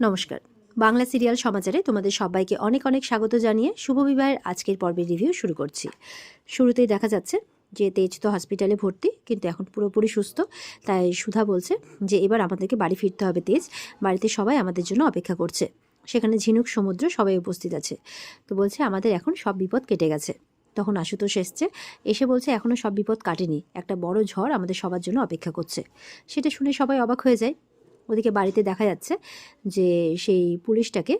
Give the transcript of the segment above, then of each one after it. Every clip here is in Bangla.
নমস্কার। বাংলা সিরিয়াল সমাচারে তোমাদের সবাইকে অনেক অনেক স্বাগত জানিয়ে শুভ বিবাহের আজকের পর্বের রিভিউ শুরু করছি। শুরুতেই দেখা যাচ্ছে যে তেজ তো হসপিটালে ভর্তি, কিন্তু এখন পুরোপুরি সুস্থ। তাই সুধা বলছে যে এবার আমাদেরকে বাড়ি ফিরতে হবে তেজ। বাড়িতে সবাই আমাদের জন্য অপেক্ষা করছে। সেখানে ঝিনুক, সমুদ্র সবাই উপস্থিত আছে। তো বলছে, আমাদের এখন সব বিপদ কেটে গেছে। তখন আশুতোষ এসছে। এসে বলছে এখনও সব বিপদ কাটেনি। একটা বড় ঝড় আমাদের সবার জন্য অপেক্ষা করছে। সেটা শুনে সবাই অবাক হয়ে যায়। ওদিকে বাড়িতে দেখা যাচ্ছে যে সেই পুলিশটাকে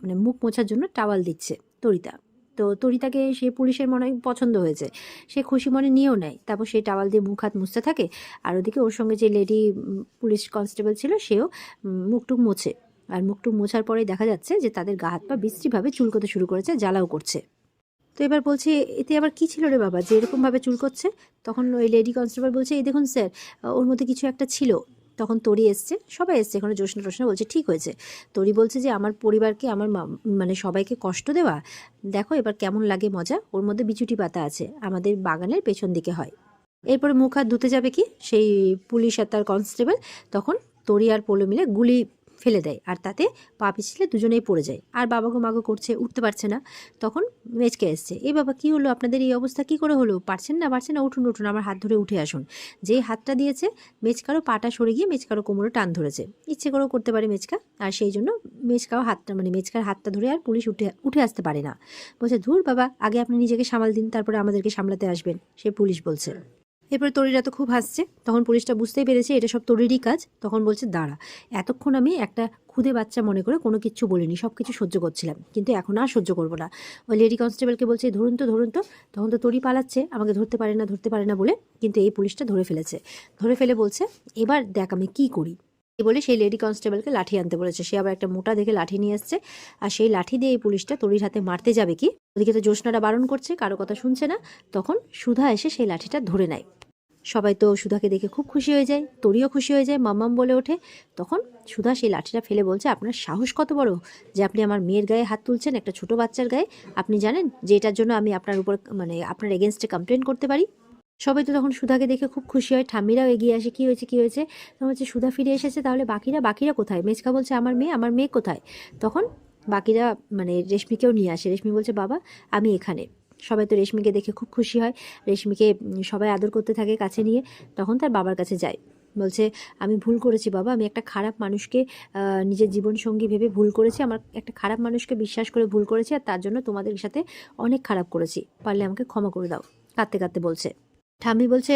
মানে মুখ মোছার জন্য টাওয়াল দিচ্ছে তরিতা। তো তরিতাকে সে পুলিশের মনে পছন্দ হয়েছে। সে খুশি মনে নিয়েও নেয়। তারপর সেই টাওয়াল দিয়ে মুখ হাত মুছতে থাকে। আর ওদিকে ওর সঙ্গে যে লেডি পুলিশ কনস্টেবল ছিল, সেও মুখটুক মোছে। আর মুখটুক মোছার পরেই দেখা যাচ্ছে যে তাদের গা হাত পা বিশ্রীভাবে চুলকোতে শুরু করেছে, জ্বালাও করছে। তো এবার বলছে, এতে আবার কি ছিল রে বাবা? যে এরকমভাবে চুল করছে তখন ওই লেডি কনস্টেবল বলছে, এই দেখুন স্যার, ওর মধ্যে কিছু একটা ছিল। তখন তরি এসছে, সবাই এসছে। এখানে জোসনা টোসনা বলছে, ঠিক হয়েছে। তরি বলছে যে, আমার পরিবারকে, আমার মানে সবাইকে কষ্ট দেওয়া, দেখো এবার কেমন লাগে মজা। ওর মধ্যে বিচুটি পাতা আছে, আমাদের বাগানের পেছন দিকে হয়। এরপরে মুখ হাত ধুতে যাবে কি? সেই পুলিশ আর তার কনস্টেবল, তখন তরি আর পোলো মিলে গুলি ফেলে দেয়। আর তাতে পা পিছলে দুজনেই পড়ে যায়। আর বাবাগো মাগো করছে, উঠতে পারছে না। তখন মেচকে এসছে এই বাবা, কি হলো? আপনাদের এই অবস্থা কি করে হলো? পারছেন না? পারছেন না? উঠুন উঠুন, আমার হাত ধরে উঠে আসুন। যেই হাতটা দিয়েছে মেচকারও পাটা সরে গিয়ে মেচকারও কোমরে টান ধরেছে। ইচ্ছে করেও করতে পারে মেচকা আর সেই জন্য মেচকাও হাতটা মানে মেচকার হাতটা ধরে আর পুলিশ উঠে উঠে আসতে পারে না। বলছে, ধুর বাবা, আগে আপনি নিজেকে সামাল দিন, তারপরে আমাদেরকে সামলাতে আসবেন। সে পুলিশ বলছে। এরপরে তরিরা তো খুব হাসছে। তখন পুলিশটা বুঝতেই পেরেছে এটা সব তরিরই কাজ। তখন বলছে, দাঁড়া, এতক্ষণ আমি একটা খুদে বাচ্চা মনে করে কোনো কিছু বলিনি, সব কিছু সহ্য করছিলাম। কিন্তু এখন আর সহ্য করব না। ওই লেডি কনস্টেবলকে বলছে, ধরুন তো ধরুন তো। তখন তো তরি পালাচ্ছে, আমাকে ধরতে পারে না, ধরতে পারে না বলে। কিন্তু এই পুলিশটা ধরে ফেলেছে। ধরে ফেলে বলছে, এবার দেখ আমি কী করি। বলে, সেই লেডি কনস্টেবলকে লাঠি আনতে বলেছে। সে আবার একটা মোটা দেখে লাঠি নিয়ে আসছে আর সেই লাঠি দিয়ে এই পুলিশটা তরির হাতে মারতে যাবে কি? ওদিকে তো জ্যোৎস্নাটা বারণ করছে, কারও কথা শুনছে না। তখন সুধা এসে সেই লাঠিটা ধরে নেয়। সবাই তো সুধাকে দেখে খুব খুশি হয়ে যায় তরিও খুশি হয়ে যায়, মাম্মাম বলে ওঠে। তখন সুধা সেই লাঠিটা ফেলে বলছে, আপনার সাহস কত বড় যে আপনি আমার মেয়ের গায়ে হাত তুলছেন, একটা ছোট বাচ্চার গায়ে? আপনি জানেন যে এটার জন্য আমি আপনার উপর মানে আপনার এগেনস্টে কমপ্লেন করতে পারি? সবাই তো তখন সুধাকে দেখে খুব খুশি হয়, ঠাম্মিরাও এগিয়ে আসে, কি হয়েছে কি হয়েছে? তখন হচ্ছে সুধা ফিরে এসেছে, তাহলে বাকিরা বাকিরা কোথায়? মেচকা বলছে, আমার মেয়ে আমার মেয়ে কোথায়? তখন বাকিরা মানে রেশমিকেও নিয়ে আসে, রেশমি বলছে, বাবা, আমি এখানে। সবাই তো রেশমিকে দেখে খুব খুশি হয়, রেশমিকে সবাই আদর করতে থাকে কাছে নিয়ে, তখন তার বাবার কাছে যায়, বলছে, আমি ভুল করেছি বাবা, আমি একটা খারাপ মানুষকে নিজের জীবনসঙ্গী ভেবে ভুল করেছি, আমার একটা খারাপ মানুষকে বিশ্বাস করে ভুল করেছি, আর তার জন্য তোমাদের সাথে অনেক খারাপ করেছি, পারলে আমাকে ক্ষমা করে দাও। কাঁদতে কাঁদতে বলছে। ঠাম্মি বলছে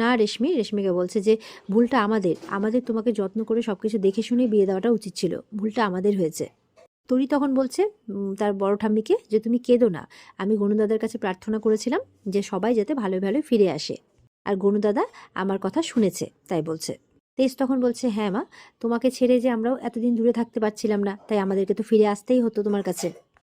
না রেশমি, রেশমিকে বলছে যে, ভুলটা আমাদের। আমাদের তোমাকে যত্ন করে সব কিছু দেখে শুনে বিয়ে দেওয়াটা উচিত ছিল। ভুলটা আমাদের হয়েছে। তরি তখন বলছে তার বড় ঠাম্মিকে যে তুমি কেঁদো না। আমি গণুদাদার কাছে প্রার্থনা করেছিলাম যে, সবাই যাতে ভালো ভালো ফিরে আসে। আর গণুদাদা আমার কথা শুনেছে, তাই বলছে। তেজ তখন বলছে হ্যাঁ মা, তোমাকে ছেড়ে যে আমরাও এতদিন দূরে থাকতে পারছিলাম না, তাই আমাদেরকে তো ফিরে আসতেই হতো তোমার কাছে।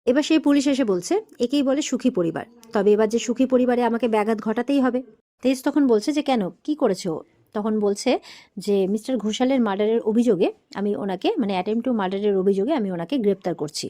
এবার সেই পুলিশ এসে বলছে, একেই বলে সুখী পরিবার। তবে এবার যে সুখী পরিবারে আমাকে ব্যাঘাত ঘটাতেই হবে তেজ তখন বলছে যে, কেন? কি করেছে? ও তখন বলছে যে, মিস্টার ঘোষালের মার্ডারের অভিযোগে আমি ওনাকে মানে অ্যাটেম্প টু মার্ডারের অভিযোগে আমি ওনাকে গ্রেপ্তার করছি।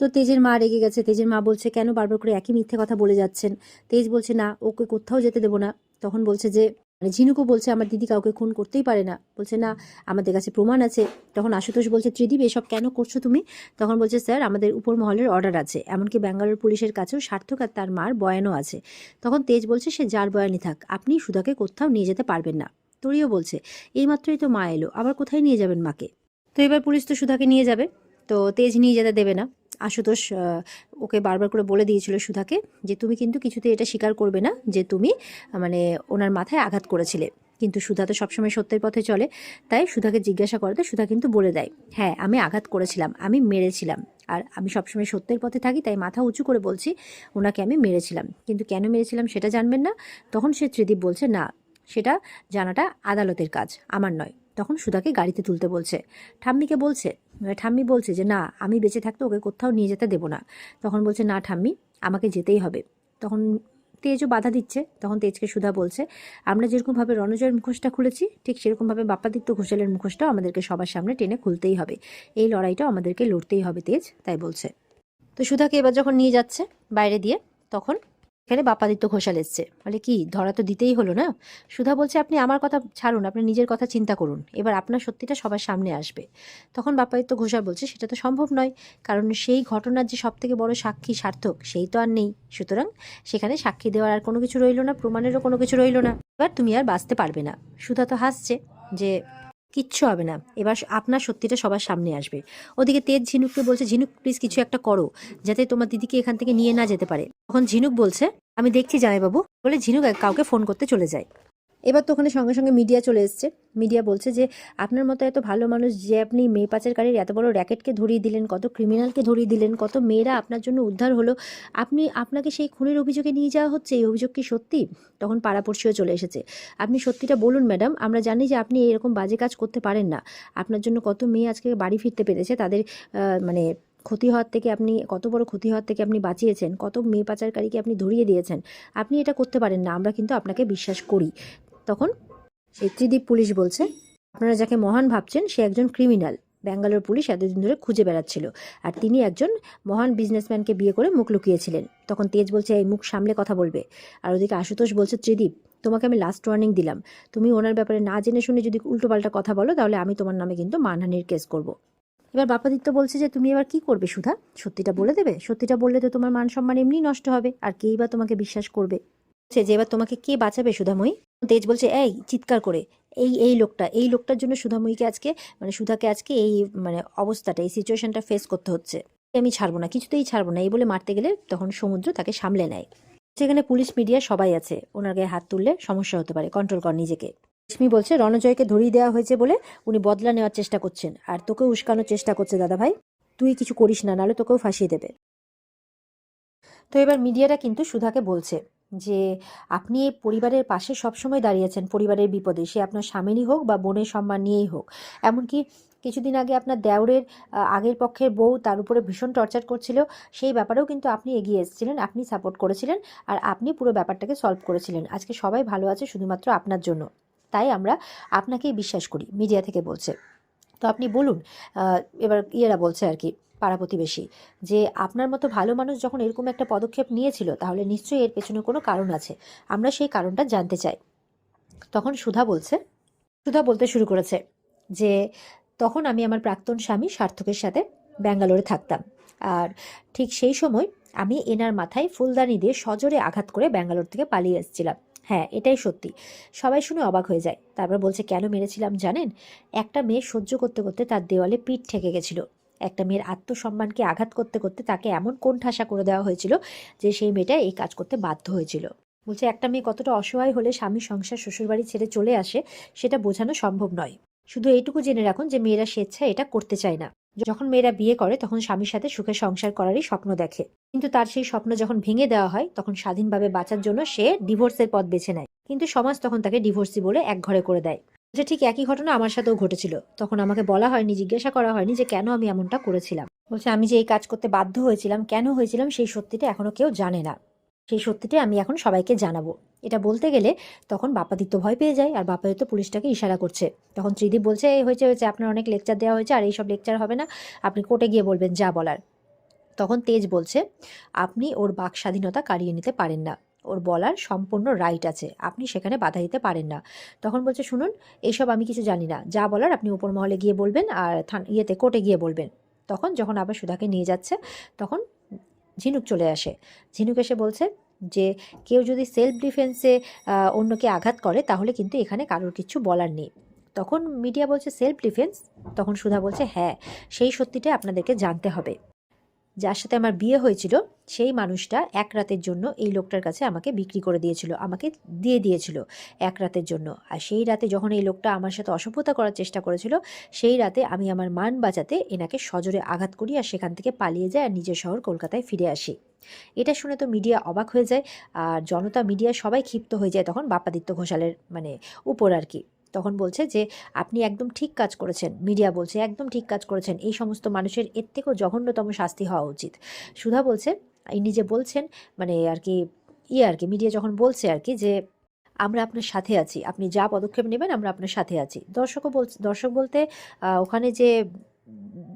তো তেজের মা রেগে গেছে। তেজের মা বলছে, কেন বারবার করে একই মিথ্যে কথা বলে যাচ্ছেন? তেজ বলছে, না, ওকে কোথাও যেতে দেবো না। তখন বলছে যে মানে ঝিনুকও বলছে, আমার দিদি কাউকে খুন করতেই পারে না। বলছে, না, আমাদের কাছে প্রমাণ আছে। তখন আশুতোষ বলছে, ত্রিদীপ, এসব কেন করছ তুমি? তখন বলছে, স্যার, আমাদের উপর মহলের অর্ডার আছে। এমনকি ব্যাঙ্গালোর পুলিশের কাছেও সার্থক আর তার মার বয়ানও আছে। তখন তেজ বলছে, সে যার বয়ানই থাক, আপনি সুধাকে কোথাও নিয়ে যেতে পারবেন না। তরিও বলছে এইমাত্রই তো মা এলো, আবার কোথায় নিয়ে যাবেন মাকে? তো এবার পুলিশ তো সুধাকে নিয়ে যাবে, তো তেজ নিয়ে যেতে দেবে না। আশুতোষ ওকে বারবার করে বলে দিয়েছিল সুধাকে যে তুমি কিন্তু কিছুতে এটা স্বীকার করবে না যে তুমি মানে ওনার মাথায় আঘাত করেছিলে। কিন্তু সুধা তো সবসময় সত্যের পথে চলে। তাই সুধাকে জিজ্ঞাসা করতে সুধা কিন্তু বলে দেয় হ্যাঁ আমি আঘাত করেছিলাম, আমি মেরেছিলাম। আর আমি সবসময় সত্যের পথে থাকি, তাই মাথা উঁচু করে বলছি, ওনাকে আমি মেরেছিলাম। কিন্তু কেন মেরেছিলাম সেটা জানবেন না? তখন সে ত্রিদীপ বলছে, না, সেটা জানাটা আদালতের কাজ, আমার নয়। তখন সুধাকে গাড়িতে তুলতে বলছে। ঠাম্মিকে বলছে, ঠাম্মি বলছে যে, না, আমি বেঁচে থাকতে ওকে কোথাও নিয়ে যেতে দেবো না। তখন বলছে, না, ঠাম্মি, আমাকে যেতেই হবে। তখন তেজও বাধা দিচ্ছে। তখন তেজকে সুধা বলছে, আমরা যেরকমভাবে রণজয়ের মুখোশটা খুলেছি, ঠিক সেরকমভাবে বাপ্পাদিত্য ঘোষালের মুখোশটাও আমাদেরকে সবার সামনে টেনে খুলতেই হবে। এই লড়াইটাও আমাদেরকে লড়তেই হবে, তেজ, তাই বলছে। তো সুধাকে এবার যখন নিয়ে যাচ্ছে বাইরে দিয়ে, তখন এখানে বাপ্পাদিত্য ঘোষাল এসছে। বলে কি, ধরা তো দিতেই হলো না? সুধা বলছে, আপনি আমার কথা ছাড়ুন, আপনি নিজের কথা চিন্তা করুন। এবার আপনার সত্যিটা সবার সামনে আসবে। তখন বাপ্পাদিত্য ঘোষাল বলছে, সেটা তো সম্ভব নয়, কারণ সেই ঘটনার যে সব থেকে বড় সাক্ষী সার্থক, সেই তো আর নেই। সুতরাং সেখানে সাক্ষী দেওয়ার আর কোনো কিছু রইল না, প্রমাণেরও কোনো কিছু রইল না। এবার তুমি আর বাঁচতে পারবে না। সুধা তো হাসছে যে কিচ্ছু হবে না। এবার আপনার সত্যিটা সবার সামনে আসবে। ওদিকে তেজ ঝিনুককে বলছে, ঝিনুক প্লিজ কিছু একটা করো, যাতে তোমার দিদিকে এখান থেকে নিয়ে না যেতে পারে। তখন ঝিনুক বলছে, আমি দেখছি জামাইবাবু। বলে ঝিনুক কাউকে ফোন করতে চলে যায়। এবার তো ওখানে সঙ্গে সঙ্গে মিডিয়া চলে এসছে। মিডিয়া বলছে যে, আপনার মতো এত ভালো মানুষ যে আপনি মেয়ে পাচারকারীর এত বড় র্যাকেটকে ধরিয়ে দিলেন, কত ক্রিমিনালকে ধরিয়ে দিলেন, কত মেয়েরা আপনার জন্য উদ্ধার হলো, আপনি আপনাকে সেই খুনের অভিযোগে নিয়ে যাওয়া হচ্ছে, এই অভিযোগ কি সত্যি? তখন পাড়াপড়শিও চলে এসেছে। আপনি সত্যিটা বলুন ম্যাডাম আমরা জানি যে আপনি এরকম বাজে কাজ করতে পারেন না। আপনার জন্য কত মেয়ে আজকে বাড়ি ফিরতে পেরেছে, তাদের মানে ক্ষতি হওয়ার থেকে আপনি, কত বড় ক্ষতি হওয়ার থেকে আপনি বাঁচিয়েছেন, কত মেয়ে পাচারকারীকে আপনি ধরিয়ে দিয়েছেন, আপনি এটা করতে পারেন না, আমরা কিন্তু আপনাকে বিশ্বাস করি। তখন সেই ত্রিদীপ পুলিশ বলছে, আপনারা যাকে মহান ভাবছেন, সে একজন ক্রিমিনাল। ব্যাঙ্গালোর পুলিশ এতদিন ধরে খুঁজে বেড়াচ্ছিল আর তিনি একজন মহান বিজনেসম্যানকে বিয়ে করে মুখ লুকিয়েছিলেন। তখন তেজ বলছে, এই মুখ সামলে কথা বলবে। আর ওদিকে আশুতোষ বলছে ত্রিদীপ তোমাকে আমি লাস্ট ওয়ার্নিং দিলাম। তুমি ওনার ব্যাপারে না জেনে শুনে যদি উল্টোপাল্টা কথা বলো, তাহলে আমি তোমার নামে কিন্তু মানহানির কেস করব। এবার বাপাদিত্য বলছে যে, তুমি এবার কি করবে সুধা? সত্যিটা বলে দেবে? সত্যিটা বললে তো তোমার মান সম্মান এমনি নষ্ট হবে। আর কেই বা তোমাকে বিশ্বাস করবে? বলছে যে এবার তোমাকে কে বাঁচাবে সুধাময়ী? তেজ বলছে, এই, চিৎকার করে। এই এই লোকটা, এই লোকটার জন্য সুধাময়ীকে আজকে মানে সুধাকে আজকে এই মানে অবস্থাটা, এই সিচুয়েশনটা ফেস করতে হচ্ছে। আমি ছাড়বো না, কিছুতেই ছাড়বো না। এই বলে মারতে গেলে তখন সমুদ্র তাকে সামলে নেয়। সেখানে পুলিশ মিডিয়া সবাই আছে। ওনার গায়ে হাত তুললে সমস্যা হতে পারে। কন্ট্রোল কর নিজেকে। রেশমি বলছে, রণজয়কে ধরিয়ে দেওয়া হয়েছে বলে উনি বদলা নেওয়ার চেষ্টা করছেন। আর তোকেও উস্কানোর চেষ্টা করছে দাদা ভাই তুই কিছু করিস না, নাহলে তোকেও ফাঁসিয়ে দেবে। তো এবার মিডিয়াটা কিন্তু সুধাকে বলছে যে আপনি পরিবারের পাশে সবসময় দাঁড়িয়েছেন পরিবারের বিপদে, সে আপনার স্বামীরই হোক বা বোনের সম্মান নিয়েই হোক। এমনকি কিছুদিন আগে আপনার দেওরের আগের পক্ষের বউ তার উপরে ভীষণ টর্চার করছিল, সেই ব্যাপারেও কিন্তু আপনি এগিয়ে এসেছিলেন, আপনি সাপোর্ট করেছিলেন আর আপনি পুরো ব্যাপারটাকে সলভ করেছিলেন। আজকে সবাই ভালো আছে শুধুমাত্র আপনার জন্য। তাই আমরা আপনাকেই বিশ্বাস করি, মিডিয়া থেকে বলছে। তো আপনি বলুন এবার ইয়েরা বলছে আর কি পাড়া প্রতিবেশী। যে আপনার মতো ভালো মানুষ যখন এরকম একটা পদক্ষেপ নিয়েছিল, তাহলে নিশ্চয়ই এর পেছনে কোনো কারণ আছে। আমরা সেই কারণটা জানতে চাই। তখন সুধা বলছে, সুধা বলতে শুরু করেছে যে, তখন আমি আমার প্রাক্তন স্বামী সার্থকের সাথে ব্যাঙ্গালোরে থাকতাম। আর ঠিক সেই সময় আমি এনার মাথায় ফুলদানি দিয়ে সজোরে আঘাত করে ব্যাঙ্গালোর থেকে পালিয়ে এসেছিলাম। হ্যাঁ এটাই সত্যি। সবাই শুনে অবাক হয়ে যায়। তারপর বলছে, কেন মেরেছিলাম জানেন? একটা মেয়ে সহ্য করতে করতে তার দেওয়ালে পিঠ ঠেকে গেছিল। একটা মেয়ের আত্মসম্মানকে আঘাত করতে করতে তাকে এমন কোণ ঠাসা করে দেওয়া হয়েছিল যে সেই মেয়েটা এই কাজ করতে বাধ্য হয়েছিল। বলছে, একটা মেয়ে কতটা অসহায় হলে স্বামী সংসার, শ্বশুরবাড়ি ছেড়ে চলে আসে, সেটা বোঝানো সম্ভব নয়। শুধু এইটুকু জেনে রাখুন যে মেয়েরা স্বেচ্ছায় এটা করতে চায় না। যখন মেয়েরা বিয়ে করে, তখন স্বামীর সাথে সুখে সংসার করারই স্বপ্ন দেখে। কিন্তু তার সেই স্বপ্ন যখন ভেঙে দেওয়া হয়, তখন স্বাধীনভাবে বাঁচার জন্য সে ডিভোর্সের পথ বেছে নেয়। কিন্তু সমাজ তখন তাকে ডিভোর্সি বলে এক ঘরে করে দেয়। যে ঠিক একই ঘটনা আমার সাথেও ঘটেছিল। তখন আমাকে বলা হয়নি, জিজ্ঞাসা করা হয়নি যে কেন আমি এমনটা করেছিলাম। বলছে, আমি যে এই কাজ করতে বাধ্য হয়েছিলাম, কেন হয়েছিলাম সেই সত্যিটা এখনও কেউ জানে না। সেই সত্যিটা আমি এখন সবাইকে জানাব। এটা বলতে গেলে তখন বাপাদিত্য ভয় পেয়ে যায় আর বাপাদিত্য পুলিশটাকে ইশারা করছে। তখন ত্রিদীপ বলছে, এই হয়েছে হয়েছে, আপনার অনেক লেকচার দেওয়া হয়েছে আর এইসব লেকচার হবে না, আপনি কোর্টে গিয়ে বলবেন যা বলার। তখন তেজ বলছে, আপনি ওর বাক স্বাধীনতা কারিয়ে নিতে পারেন না। ওর বলার সম্পূর্ণ রাইট আছে। আপনি সেখানে বাধা দিতে পারেন না। তখন বলছে, শুনুন এইসব আমি কিছু জানি না। যা বলার আপনি উপর মহলে গিয়ে বলবেন আর থান ইয়েতে কোর্টে গিয়ে বলবেন। তখন যখন আবার সুধাকে নিয়ে যাচ্ছে, তখন ঝিনুক চলে আসে। ঝিনুক এসে বলছে যে, কেউ যদি সেলফ ডিফেন্সে অন্যকে আঘাত করে, তাহলে কিন্তু এখানে কারোর কিছু বলার নেই। তখন মিডিয়া বলছে সেলফ ডিফেন্স তখন সুধা বলছে হ্যাঁ সেই সত্যিটা আপনাদেরকে জানতে হবে। যার সাথে আমার বিয়ে হয়েছিল, সেই মানুষটা এক রাতের জন্য এই লোকটার কাছে আমাকে বিক্রি করে দিয়েছিল, আমাকে দিয়ে দিয়েছিল এক রাতের জন্য। আর সেই রাতে যখন এই লোকটা আমার সাথে অসভ্যতা করার চেষ্টা করেছিল, সেই রাতে আমি আমার মান বাঁচাতে এনাকে সজোরে আঘাত করি আর সেখান থেকে পালিয়ে যায় আর নিজের শহর কলকাতায় ফিরে আসি। এটা শুনে তো মিডিয়া অবাক হয়ে যায়, আর জনতা মিডিয়া সবাই ক্ষিপ্ত হয়ে যায় তখন বাপাদিত্য ঘোষালের মানে উপর আর কি। তখন বলছে যে, আপনি একদম ঠিক কাজ করেছেন। মিডিয়া বলছে, একদম ঠিক কাজ করেছেন। এই সমস্ত মানুষের এর থেকেও জঘন্যতম শাস্তি হওয়া উচিত। সুধা বলছে, ইনি যে বলছেন মানে আর কি ইয়ে আর কি, মিডিয়া যখন বলছে আর কি যে, আমরা আপনার সাথে আছি, আপনি যা পদক্ষেপ নেবেন, আমরা আপনার সাথে আছি। দর্শকও বল দর্শক বলতে ওখানে যে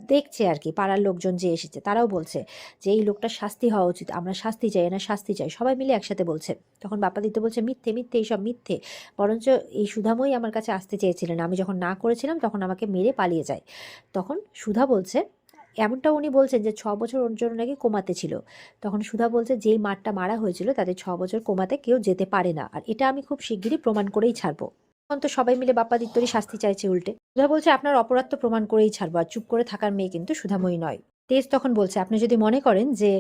দেখছে আর কি পাড়ার লোকজন যে এসেছে, তারাও বলছে যে, এই লোকটা শাস্তি হওয়া উচিত, আমরা শাস্তি চাই না শাস্তি চাই। সবাই মিলে একসাথে বলছে। তখন বাপ্পাদিত্য বলছে, মিথ্যে মিথ্যে, এইসব মিথ্যে। বরঞ্চ এই সুধাময়ী আমার কাছে আসতে চেয়েছিলেন। আমি যখন না করেছিলাম, তখন আমাকে মেরে পালিয়ে যায়। তখন সুধা বলছে এমনটা উনি বলছেন যে, ছ বছর ওর জন্য নাকি কোমাতে ছিল। তখন সুধা বলছে যেই মারটা মারা হয়েছিল তাদের ছ বছর কোমাতে কেউ যেতে পারে না। আর এটা আমি খুব শিগগিরই প্রমাণ করেই ছাড়বো। তো সবাই মিলে বাপ্পাদিত্যরই শাস্তি চাইছে উল্টে। সুধা বলছে, আপনার অপরাধ তো প্রমাণ করেই ছাড়বো, আর চুপ করে থাকার মেয়ে কিন্তু সুধাময়ী নয়। তেজ তখন বলছে, আপনি যদি মনে করেন যে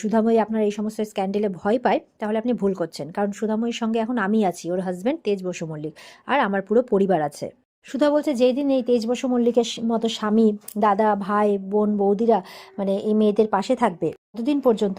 সুধাময়ী আপনার এই সমস্ত স্ক্যান্ডেলে ভয় পায়, তাহলে আপনি ভুল করছেন। কারণ সুধাময়ীর সঙ্গে এখন আমি আছি, ওর হাজব্যান্ড তেজ বসু মল্লিক, আর আমার পুরো পরিবার আছে। সুধা বলছে, যেই দিন এই তেজ বসু মল্লিকের মতো স্বামী, দাদা, ভাই, বোন, বৌদিরা মানে এই মেয়েদের পাশে থাকবে, ততদিন পর্যন্ত